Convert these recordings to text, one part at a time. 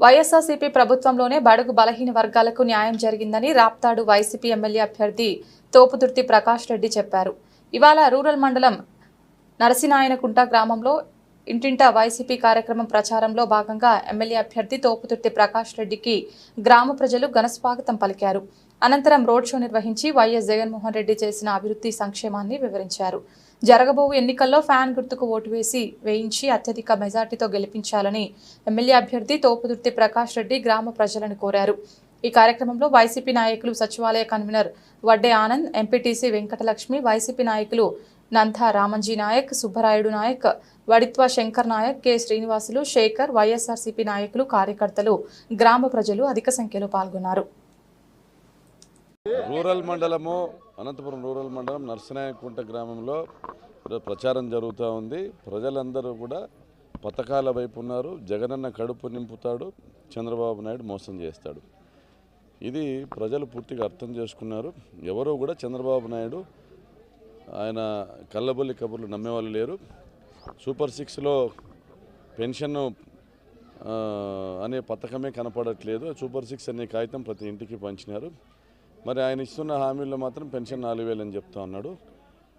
వైఎస్ఆర్సీపీ ప్రభుత్వంలోనే బడుగు బలహీన వర్గాలకు న్యాయం జరిగిందని రాప్తాడు వైసీపీ ఎమ్మెల్యే అభ్యర్థి తోపుదుర్తి ప్రకాష్ రెడ్డి చెప్పారు. ఇవాళ రూరల్ మండలం నరసినాయనకుంట గ్రామంలో ఇంటింటా వైసీపీ కార్యక్రమం ప్రచారంలో భాగంగా ఎమ్మెల్యే అభ్యర్థి తోపుతుర్తి ప్రకాష్ రెడ్డికి గ్రామ ప్రజలు ఘనస్వాగతం పలికారు. అనంతరం రోడ్ షో నిర్వహించి వైఎస్ జగన్మోహన్ రెడ్డి చేసిన అభివృద్ధి సంక్షేమాన్ని వివరించారు. జరగబోవు ఎన్నికల్లో ఫ్యాన్ గుర్తుకు ఓటు వేసి వేయించి అత్యధిక మెజార్టీతో గెలిపించాలని ఎమ్మెల్యే అభ్యర్థి తోపుదుర్తి ప్రకాష్ రెడ్డి గ్రామ ప్రజలను కోరారు. ఈ కార్యక్రమంలో వైసీపీ నాయకులు సచివాలయ convener Vadde Anand MPTC Venkatalakshmi YCP నాయకులు నంథా రామంజీ నాయక్ సుబ్బరాయుడు నాయక్ వడిత్వ శంకర్ నాయక్ కె శ్రీనివాసులు శేఖర్ వైఎస్ఆర్సీపీ నాయకులు కార్యకర్తలు గ్రామ ప్రజలు అధిక సంఖ్యలో పాల్గొన్నారు. రూరల్ మండలము అనంతపురం రూరల్ మండలం నర్సనాయకుంట గ్రామంలో ప్రచారం జరుగుతూ ఉంది. ప్రజలందరూ కూడా పథకాల వైపు ఉన్నారు. జగనన్న కడుపు నింపుతాడు. చంద్రబాబు నాయుడు మోసం చేస్తాడు. ఇది ప్రజలు పూర్తిగా అర్థం చేసుకున్నారు. ఎవరూ కూడా చంద్రబాబు నాయుడు ఆయన కళ్ళబొల్లి కబుర్లు నమ్మేవాళ్ళు లేరు. సూపర్ సిక్స్లో పెన్షన్ అనే పథకమే కనపడట్లేదు. సూపర్ సిక్స్ అనే కాగితం ప్రతి ఇంటికి పంచినారు. మరి ఆయన ఇస్తున్న హామీల్లో మాత్రం పెన్షన్ నాలుగు వేలు అని చెప్తా ఉన్నాడు.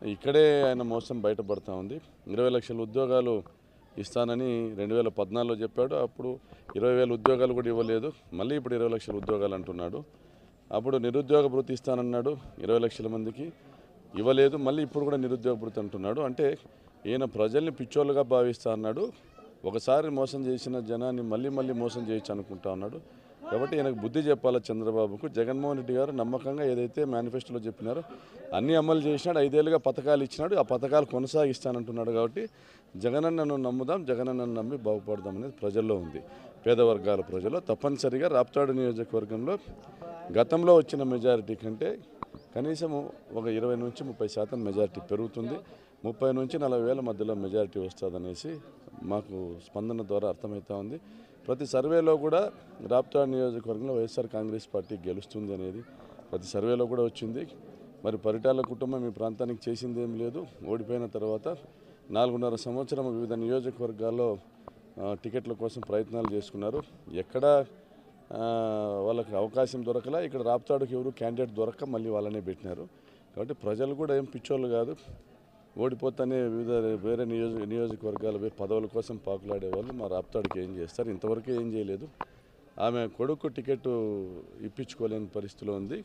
ఇక్కడే ఆయన మోసం బయటపడతా ఉంది. ఇరవై లక్షల ఉద్యోగాలు ఇస్తానని రెండు వేల పద్నాలుగులో చెప్పాడు. అప్పుడు ఇరవై వేల ఉద్యోగాలు కూడా ఇవ్వలేదు. మళ్ళీ ఇప్పుడు ఇరవై లక్షల ఉద్యోగాలు అంటున్నాడు. అప్పుడు నిరుద్యోగ భృతి ఇస్తానన్నాడు ఇరవై లక్షల మందికి. ఇవ్వలేదు. మళ్ళీ ఇప్పుడు కూడా నిరుద్యోగ భృతి అంటున్నాడు. అంటే ఈయన ప్రజల్ని పిచ్చోళ్ళుగా భావిస్తా అన్నాడు. ఒకసారి మోసం చేసిన జనాన్ని మళ్ళీ మళ్ళీ మోసం చేయొచ్చు అనుకుంటా ఉన్నాడు కాబట్టి ఈయనకు బుద్ధి చెప్పాలి చంద్రబాబుకు? జగన్మోహన్ రెడ్డి గారు నమ్మకంగా ఏదైతే మేనిఫెస్టోలో చెప్పినారో అన్ని అమలు చేసినాడు ఐదేళ్ళుగా పథకాలు ఇచ్చినాడు ఆ పథకాలు కొనసాగిస్తానంటున్నాడు కాబట్టి జగనన్నను నమ్ముదాం జగనన్నను నమ్మి బాగుపడదాం అనేది ప్రజల్లో ఉంది. పేద వర్గాల ప్రజలు తప్పనిసరిగా రాప్తాడు నియోజకవర్గంలో గతంలో వచ్చిన మెజారిటీ కంటే కనీసం ఒక ఇరవై నుంచి ముప్పై శాతం మెజారిటీ పెరుగుతుంది. ముప్పై నుంచి నలభై వేల మధ్యలో మెజారిటీ వస్తుందనేసి మాకు స్పందన ద్వారా అర్థమవుతా ఉంది. ప్రతి సర్వేలో కూడా రాప్తా నియోజకవర్గంలో వైఎస్ఆర్ కాంగ్రెస్ పార్టీ గెలుస్తుంది అనేది ప్రతి సర్వేలో కూడా వచ్చింది. మరి పరిటాల కుటుంబం ఈ ప్రాంతానికి చేసింది ఏం లేదు. ఓడిపోయిన తర్వాత నాలుగున్నర సంవత్సరం వివిధ నియోజకవర్గాల్లో టికెట్ల కోసం ప్రయత్నాలు చేసుకున్నారు. ఎక్కడా వాళ్ళకి అవకాశం దొరకలా. ఇక్కడ రాప్తాడుకి ఎవరు క్యాండిడేట్ దొరక్క మళ్ళీ వాళ్ళనే పెట్టినారు. కాబట్టి ప్రజలు కూడా ఏం పిచ్చోళ్ళు కాదు. ఓడిపోతానే వివిధ వేరే నియోజక నియోజకవర్గాల పోయి పదవుల కోసం పాకులాడే వాళ్ళు మా రాప్తాడుకి ఏం చేస్తారు. ఇంతవరకు ఏం చేయలేదు. ఆమె కొడుకు టికెట్ ఇప్పించుకోలేని పరిస్థితిలో ఉంది.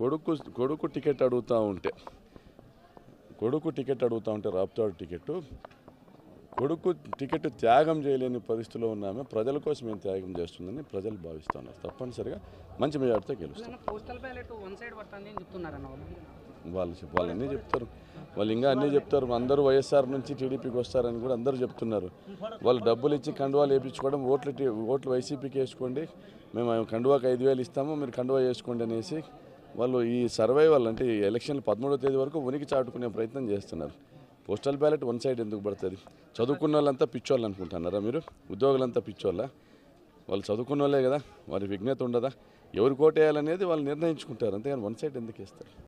కొడుకు కొడుకు టికెట్ అడుగుతూ ఉంటే కొడుకు టికెట్ అడుగుతూ ఉంటే రాప్తాడు టికెట్ కొడుకు టికెట్ త్యాగం చేయలేని పరిస్థితిలో ఉన్నామే ప్రజల కోసం ఏం త్యాగం చేస్తుందని ప్రజలు భావిస్తున్నారు తప్పనిసరిగా మంచి మెజార్టీతో చెప్తున్నారన్న వాళ్ళు. వాళ్ళు అన్నీ చెప్తారు. వాళ్ళు ఇంకా అన్నీ చెప్తారు. అందరూ వైఎస్ఆర్ నుంచి టీడీపీకి వస్తారని కూడా అందరూ చెప్తున్నారు. వాళ్ళు డబ్బులు ఇచ్చి కండువాలు వేయించుకోవడం ఓట్లు ఓట్లు వైసీపీకి వేసుకోండి మేము కండువాకి ఐదు వేలు ఇస్తాము మీరు కండువా వేసుకోండి అనేసి వాళ్ళు ఈ సర్వైవల్ అంటే ఈ ఎలక్షన్లు పదమూడో తేదీ వరకు ఉనికి చాటుకునే ప్రయత్నం చేస్తున్నారు. పోస్టల్ బ్యాలెట్ వన్ సైడ్ ఎందుకు పడుతుంది? చదువుకున్న వాళ్ళంతా పిచ్చోళ్ళు అనుకుంటున్నారా మీరు? ఉద్యోగులంతా పిచ్చోళ్ళ? వాళ్ళు చదువుకున్న వాళ్ళే కదా వారి విజ్ఞత ఉండదా? ఎవరు కోటేయాలనేది వాళ్ళు నిర్ణయించుకుంటారు అంతేగాని వన్ సైడ్ ఎందుకు వేస్తారు?